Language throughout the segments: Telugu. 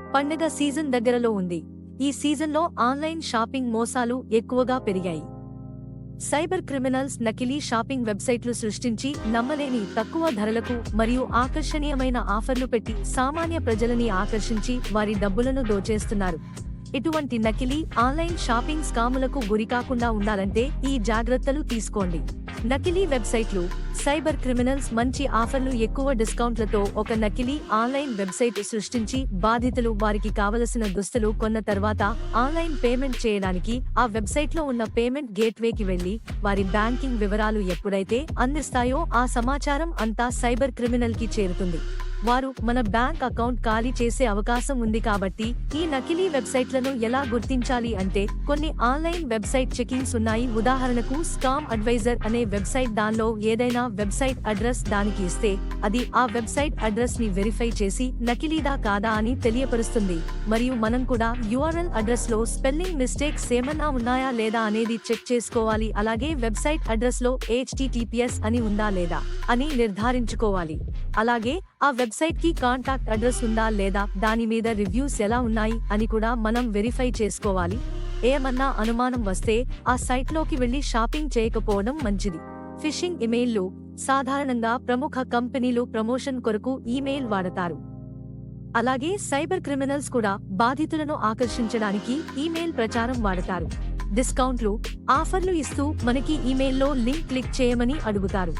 పండగ సీజన్ దగ్గరలో ఉంది. ఈ సీజన్లో ఆన్లైన్ షాపింగ్ మోసాలు ఎక్కువగా పెరిగాయి. సైబర్ క్రిమినల్స్ నకిలీ షాపింగ్ వెబ్సైట్లు సృష్టించి నమ్మలేని తక్కువ ధరలకు మరియు ఆకర్షణీయమైన ఆఫర్లు పెట్టి సామాన్య ప్రజలని ఆకర్షించి వారి డబ్బులను దోచేస్తున్నారు. ఇటువంటి నకిలీ ఆన్లైన్ షాపింగ్ స్కాములకు గురికాకుండా ఉండాలంటే ఈ జాగ్రత్తలు తీసుకోండి. నకిలీ వెబ్సైట్లు సైబర్ క్రిమినల్స్ మంచి ఆఫర్లు ఎక్కువ డిస్కౌంట్లతో ఒక నకిలీ ఆన్లైన్ వెబ్సైట్ సృష్టించి బాధితులు వారికి కావలసిన దుస్తులు కొన్న తర్వాత ఆన్లైన్ పేమెంట్ చేయడానికి ఆ వెబ్సైట్లో ఉన్న పేమెంట్ గేట్వేకి వెళ్ళి వారి బ్యాంకింగ్ వివరాలు ఎప్పుడైతే అందిస్తాయో ఆ సమాచారం అంతా సైబర్ క్రిమినల్కి చేరుతుంది. వారు మన బ్యాంక్ అకౌంట్ ఖాళీ చేసే అవకాశం ఉంది కాబట్టి ఈ నకిలీ వెబ్సైట్లను ఎలా గుర్తించాలి అంటే కొన్ని ఆన్లైన్ వెబ్సైట్ చెకింగ్స్ ఉన్నాయి. ఉదాహరణకు స్కామ్ అడ్వైజర్ అనే వెబ్సైట్ దానిలో ఏదైనా వెబ్సైట్ అడ్రస్ దానికి ఇస్తే అది ఆ వెబ్సైట్ అడ్రస్ని వెరిఫై చేసి నకిలీదా కాదా అని తెలియపరుస్తుంది. మరియు మనం కూడా యుఆర్ఎల్ అడ్రస్లో స్పెల్లింగ్ మిస్టేక్స్ ఏమన్నా ఉన్నాయా లేదా అనేది చెక్ చేసుకోవాలి. అలాగే వెబ్సైట్ అడ్రస్లో హెచ్టిటిపిఎస్ అని ఉందా లేదా అని నిర్ధారించుకోవాలి. అలాగే ఆ వెబ్ వెబ్సైట్కి కాంటాక్ట్ అడ్రస్ ఉందా లేదా దాని మీద రివ్యూస్ ఎలా ఉన్నాయి అని కూడా మనం వెరిఫై చేసుకోవాలి. ఏమన్నా అనుమానం వస్తే ఆ సైట్లోకి వెళ్ళి షాపింగ్ చేయకపోవడం మంచిది. ఫిషింగ్ ఇమెయిల్లు సాధారణంగా ప్రముఖ కంపెనీలు ప్రమోషన్ కొరకు ఈమెయిల్ వాడతారు. అలాగే సైబర్ క్రిమినల్స్ కూడా బాధితులను ఆకర్షించడానికి ఈమెయిల్ ప్రచారం వాడతారు. డిస్కౌంట్లు ఆఫర్లు ఇస్తూ మనకి ఈమెయిల్లో లింక్ క్లిక్ చేయమని అడుగుతారు.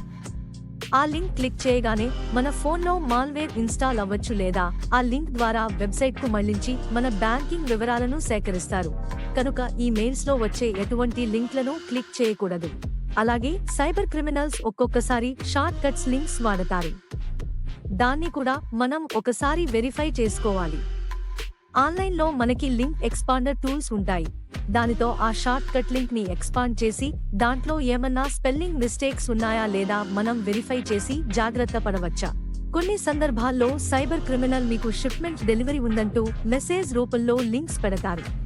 ఆ లింక్ క్లిక్ చేయగానే మన ఫోన్లో మాల్వేర్ ఇన్స్టాల్ అవ్వచ్చు లేదా ఆ లింక్ ద్వారా వెబ్సైట్కు మళ్ళించి మన బ్యాంకింగ్ వివరాలను సేకరిస్తారు. కనుక ఈ మెయిల్స్లో వచ్చే ఎటువంటి లింక్లను క్లిక్ చేయకూడదు. అలాగే సైబర్ క్రిమినల్స్ ఒక్కొక్కసారి షార్ట్ కట్స్ లింక్స్ వాడతారు. దాన్ని కూడా మనం ఒకసారి వెరిఫై చేసుకోవాలి. ఆన్లైన్లో మనకి లింక్ ఎక్స్పాండర్ టూల్స్ ఉంటాయి. దానితో ఆ షార్ట్ కట్ లింక్ని ఎక్స్పాండ్ చేసి దాంట్లో ఏమన్నా స్పెల్లింగ్ మిస్టేక్స్ ఉన్నాయా లేదా మనం వెరిఫై చేసి జాగ్రత్త పడవచ్చా? కొన్ని సందర్భాల్లో సైబర్ క్రిమినల్ మీకు షిప్మెంట్ డెలివరీ ఉందంటూ మెసేజ్ రూపంలో లింక్స్ పెడతారు.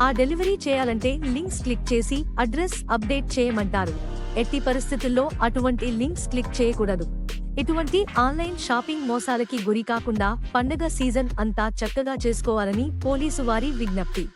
ఆ డెలివరీ చేయాలంటే లింక్స్ క్లిక్ చేసి అడ్రస్ అప్డేట్ చేయమంటారు. ఎట్టి పరిస్థితుల్లో అటువంటి లింక్స్ క్లిక్ చేయకూడదు. ఇటువంటి ఆన్లైన్ షాపింగ్ మోసాలకి గురి కాకుండా పండగ సీజన్ అంతా చక్కగా చేసుకోవాలని పోలీసు వారి విజ్ఞప్తి.